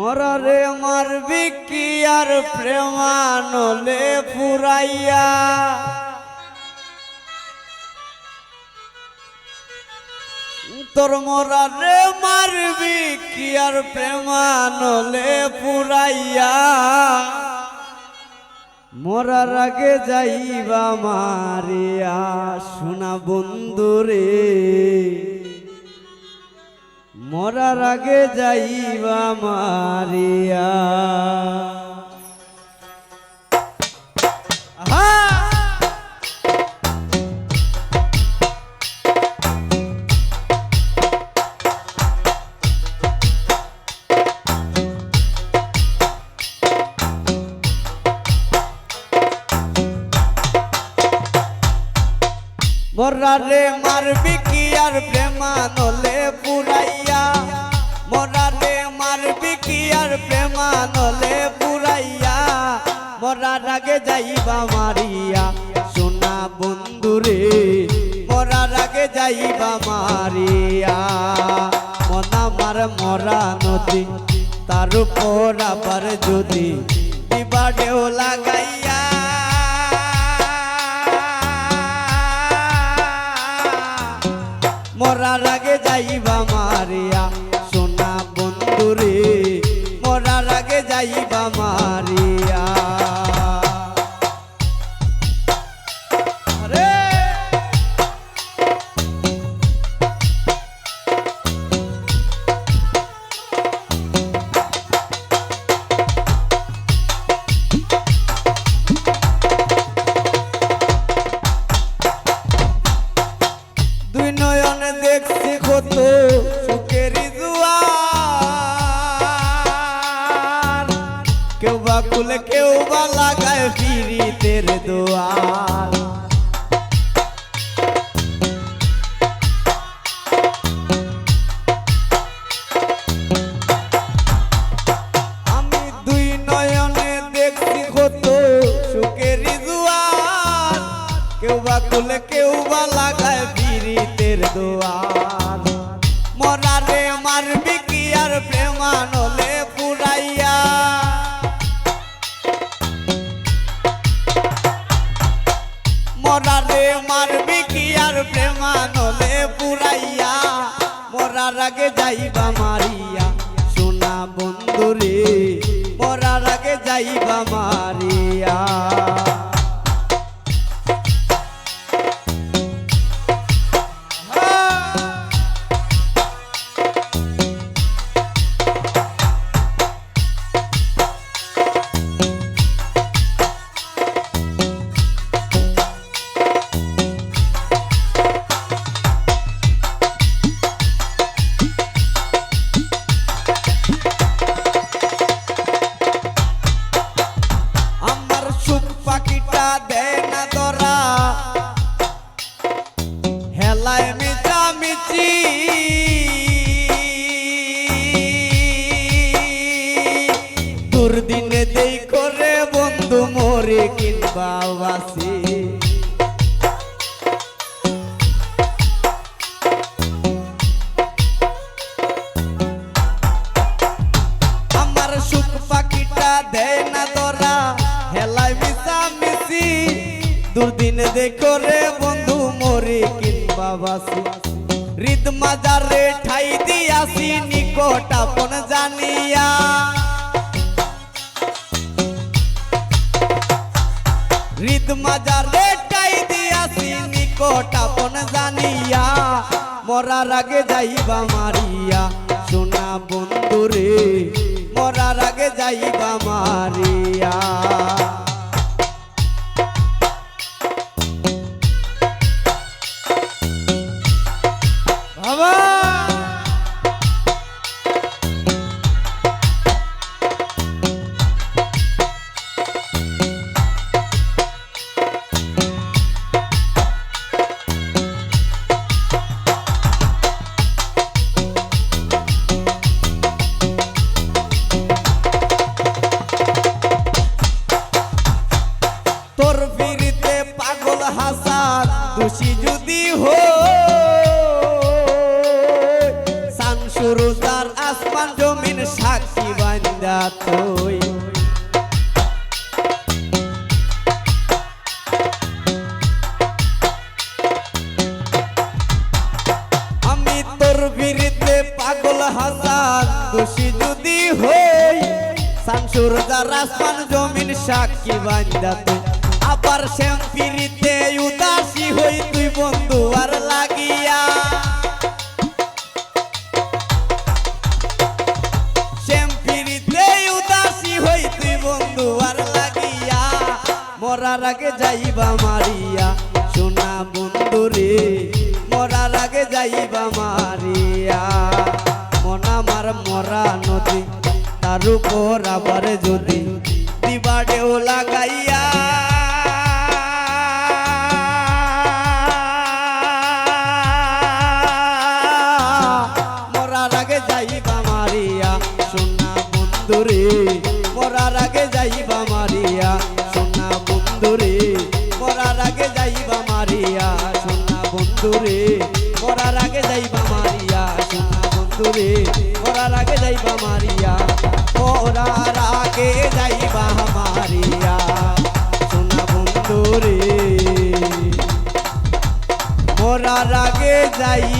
মরারে মারবি কি আর প্রেমানলে পুরাইয়া তোর মরারে মারবি কি আর প্রেমানলে পুরাইয়া মরার আগে যাইবা মারিয়া, শোনা বন্ধুরে। মরার আগে যাইবা মারিয়া! মরারে মারবি কি আর প্রেমানলে পুরাইয়া, মরারে মারবি কি আর প্রেমানলে পুরাইয়া, মরার আগে যাইবা মারিয়া। সোনা বন্ধুরে মরার আগে যাইবা মারিয়া। মনা মার মরা নদী, তার উপর আবার যদি বিবাদেও লাগাইয়া মরার আগে যাইবা মারিয়া কেউ বা কুলে, কেউ বা লাগায় ফিরিতের দোয়ার। আমি দুই নয়নে কেউ বা কুলে, কেউ বা লাগায় পীড়িতের দোয়ার। কি আর কিনবা বাসি আমার সুখ পাখিটা দেয় না ধরা হেলায় মিশা মিশি দুর্দিন দেখো রে বন্ধু, মরে কিনবা বাসি হৃদ মাজারে ঠাই দিয়াছি, নিকট আপন জানিয়া। হৃদ মাজারে ঠাই দিয়াছি, নিকট আপন জানিয়া। মরার আগে যাইবা মারিয়া, সোনা বন্ধুরে, মরার আগে যাইবা মারিয়া। যদি হো সানসুরুদার আসমান জমিন সাক্ষী বান্দা তুই। আমি তোর বিরুদ্ধে পাগল হাসান, দোষী যদি হই সানসুরুদার আসমান জমিন সাক্ষী বান্দা তুই। আবার শ্যাম পিরিতে উদাসী হই তুই বন্ধু আর লাগিয়া। শ্যাম পিরিতে উদাসী হই তুই বন্ধু আর লাগিয়া। মরার আগে যাইবা মারিয়া, সোনা বন্ধু রে। মরার আগে যাইবা মারিয়া। মন আমার মরা নদী, তার উপর আবার যদি সোনা ওরা রাগে যাইবা মারিয়া। ওরা রাগে যাইবা মারিয়া। সোনা বন্ধু রে ওরা রাগে মারিয়া